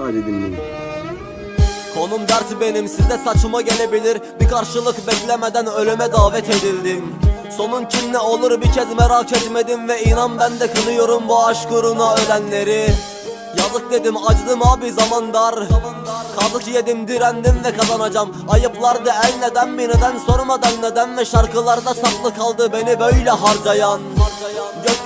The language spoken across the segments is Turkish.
sadece dinleyin. Konum dert benim size saçma gelebilir. Bir karşılık beklemeden ölüme davet edildim. Sonun kim ne olur bir kez merak etmedim Ve inan ben de kınıyorum bu aşk uğruna ölenleri. Yazık dedim acıdım abi zaman dar. Kazık yedim direndim ve kazanacağım. Ayıplardı el neden mi neden sormadan neden Ve şarkılarda saklı kaldı beni böyle harcayan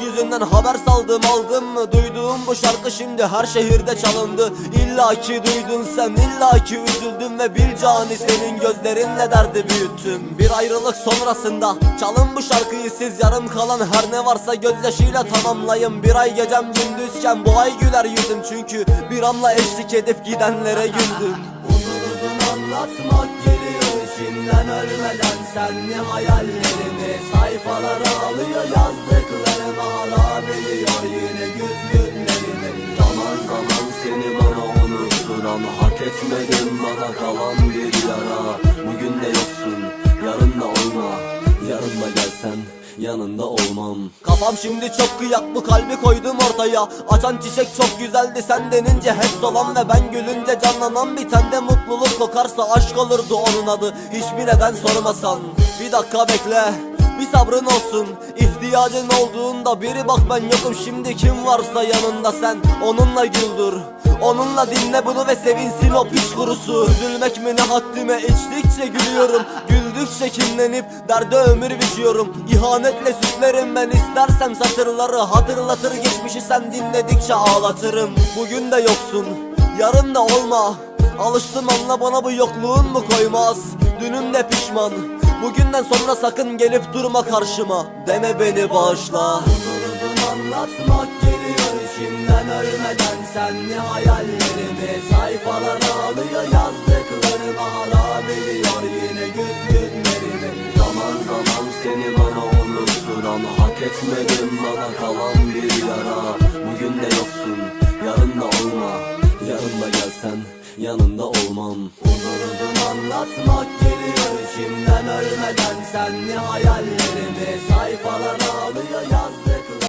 Gökyüzünden haber saldım aldım mı? Duyduğum bu şarkı şimdi her şehirde çalındı. İlla ki duydun sen illa ki üzüldüm Ve bir cani senin gözlerinle derdi büyüttüm. Bir ayrılık sonrasında çalın bu şarkıyı siz Yarım kalan her ne varsa gözyaşıyla tamamlayın. Bir ay gecem gündüzken bu ay güler yüzüm Çünkü bir anla eşlik edip gidenlere güldüm. Uzun anlatmak geliyor içimden ölmeden senli hayallerimi Sayfalara hak etmedim bana kalan bir yara. Bugün de yoksun yarın da olma. Yarın da gelsen yanında olmam. Kafam şimdi çok kıyak bu kalbi koydum ortaya. Açan çiçek çok güzeldi sen denince hep solan Ve ben gülünce canlanan bir tende mutluluk kokarsa Aşk olurdu onun adı. Hiçbir neden sormasan Bir dakika bekle bir sabrın olsun. İhtiyacın olduğunda biri bak ben yokum şimdi kim varsa yanında sen onunla güldür Onunla dinle bunu ve sevinsin o piç kurusu. Üzülmek mi ne haddime? İçtikçe gülüyorum. Güldükçe kinlenip derde ömür biçiyorum. İhanetle süslerim ben. İstersem satırları Hatırlatır. Geçmişi sen dinledikçe ağlatırım. Bugün de yoksun yarın da olma. Alıştım anla bana bu yokluğun mu koymaz? Dünün de pişman. Bugünden sonra sakın gelip durma karşıma. Deme beni bağışla. Uzun anlatmak geliyor içimden ölmeden Senli hayallerimi sayfalara alıyor yazdıklarım hala yine güz günlerimi? Zaman zaman seni bana unutturan hak etmedim bana kalan bir yara. Bugün de yoksun yarın da olma. Yarın da gelsen yanında olmam. Uzun anlatmak geliyor içimden ölmeden. Senli hayallerimi sayfalara alıyor yazdıklarım